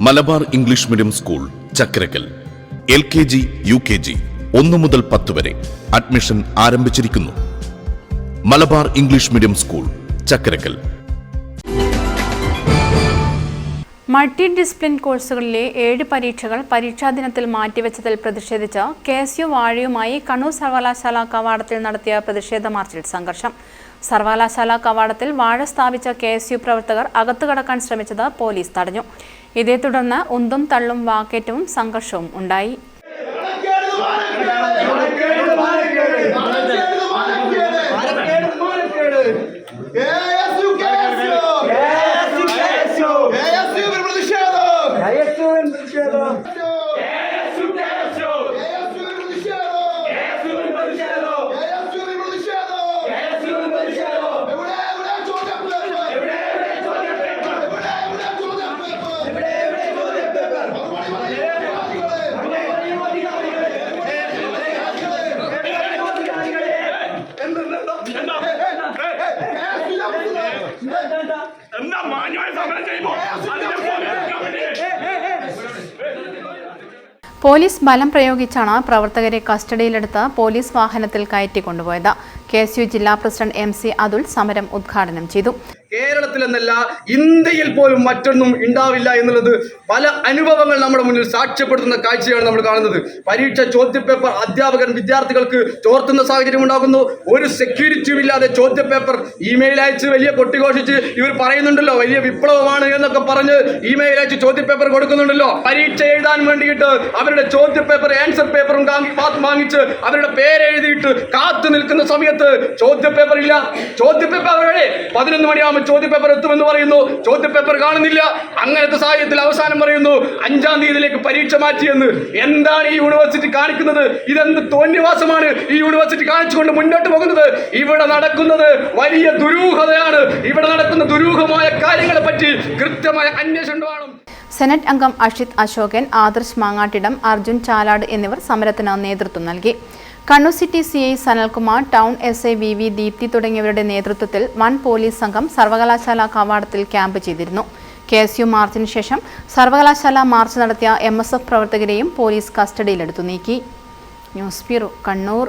Malabar English medium school Chakkarakkal L K G U K G ഒന്നു മുതൽ പത്ത് വരെ അഡ്മിഷൻ ആരംഭിച്ചിരിക്കുന്നു. Malabar English medium school Chakkarakkal multi discipline കോഴ്സുകളിലെ ഏഴ് പരീക്ഷകൾ പരീക്ഷാ ദിനത്തിൽ മാറ്റിവെച്ചതിൽ പ്രതിഷേധിച്ച് കെ എസ് യു വാഴയുമായി കണ്ണൂർ സർവകലാശാല കവാടത്തിൽ നടത്തിയ പ്രതിഷേധ മാർച്ചിൽ സംഘർഷം. സർവകലാശാല കവാടത്തിൽ വാഴ സ്ഥാപിച്ച കെ എസ് യു പ്രവർത്തകർ അകത്തു കടക്കാൻ ശ്രമിച്ചത് പോലീസ് തടഞ്ഞു. ഇതേ തുടർന്ന് ഉന്തും തള്ളും വാക്കേറ്റവും സംഘർഷവും ഉണ്ടായി. എന്താ മാന്യമായ സമരം ചെയ്യുമ്പോ അതിനെ പോലീസ് കമ്മിറ്റി പോലീസ് ബലം പ്രയോഗിച്ചാണ് പ്രവർത്തകരെ കസ്റ്റഡിയിലെടുത്ത് പോലീസ് വാഹനത്തിൽ കയറ്റി കയറ്റിക്കൊണ്ടുപോയത് കെ എസ് യു ജില്ലാ പ്രസിഡന്റ് എം സി അതുൽ സമരം ഉദ്ഘാടനം ചെയ്തു. കേരളത്തിൽ എന്നല്ല ഇന്ത്യയിൽ പോലും മറ്റൊന്നും ഉണ്ടാവില്ല എന്നുള്ളത് പല അനുഭവങ്ങൾ നമ്മുടെ മുന്നിൽ സാക്ഷ്യപ്പെടുത്തുന്ന കാഴ്ചയാണ് നമ്മൾ കാണുന്നത്. പരീക്ഷ ചോദ്യപേപ്പർ അധ്യാപകൻ വിദ്യാർത്ഥികൾക്ക് ചോർത്തുന്ന സാഹചര്യം ഉണ്ടാകുന്നു. ഒരു സെക്യൂരിറ്റിയും ഇല്ലാതെ ചോദ്യപേപ്പർ ഇമെയിൽ അയച്ച് വലിയ കൊട്ടിഘോഷിച്ച് ഇവർ പറയുന്നുണ്ടല്ലോ വലിയ വിപ്ലവമാണ് എന്നൊക്കെ പറഞ്ഞ് ഇമെയിൽ അയച്ച് ചോദ്യപേപ്പർ കൊടുക്കുന്നുണ്ടല്ലോ. പരീക്ഷ എഴുതാൻ വേണ്ടിയിട്ട് അവരുടെ ചോദ്യപേപ്പർ ആൻസർ പേപ്പറും വാങ്ങി- വാങ്ങിച്ച് അവരുടെ പേരെഴുതിയിട്ട് കാത്തു നിൽക്കുന്ന സമയത്ത് ചോദ്യപേപ്പർ ഇല്ല ചോദ്യപേപ്പർ അവരുടെ പതിനൊന്ന് മണിയാകുമ്പോൾ ചോദ്യപേപ്പർ എത്തുമെന്ന് പറയുന്നു. ചോദ്യപേപ്പർ കാണുന്നില്ല. അങ്ങനത്തെ സാഹചര്യത്തിൽ അവസാനം പറയുന്നു അഞ്ചാം തീയതിയിലേക്ക് പരീക്ഷ മാറ്റിയെന്ന് എന്താണ് ഈ യൂണിവേഴ്സിറ്റി കാണിക്കുന്നത്? ഇതെന്ത് തോന്നിവാസമാണ് ഈ യൂണിവേഴ്സിറ്റി കാണിച്ചുകൊണ്ട് മുന്നോട്ട് പോകുന്നത്? ഇവിടെ നടക്കുന്നത് വലിയ ദുരൂഹതയാണ്. ഇവിടെ നടക്കുന്ന ദുരൂഹമായ കാര്യങ്ങളെ പറ്റി കൃത്യമായ അന്വേഷണം വേണം. സെനറ്റ് അംഗം അഷിത് അശോകൻ ആദർശ് മാങ്ങാട്ടിടം അർജുൻ ചാലാട് എന്നിവർ സമരത്തിന് നേതൃത്വം നൽകി. Kannur city C I Sanalkumar town S I V V Deepthi തുടങ്ങിയവരുടെ നേതൃത്വത്തിൽ വൻ പോലീസ് സംഘം സർവകലാശാല കവാടത്തിൽ ക്യാമ്പ് ചെയ്തിരുന്നു. കെ എസ് യു മാർച്ചിന് ശേഷം സർവകലാശാല മാർച്ച് നടത്തിയ എം എസ് എഫ് പ്രവർത്തകരെയും പോലീസ് കസ്റ്റഡിയിലെടുത്തു നീക്കി. News bureau Kannur.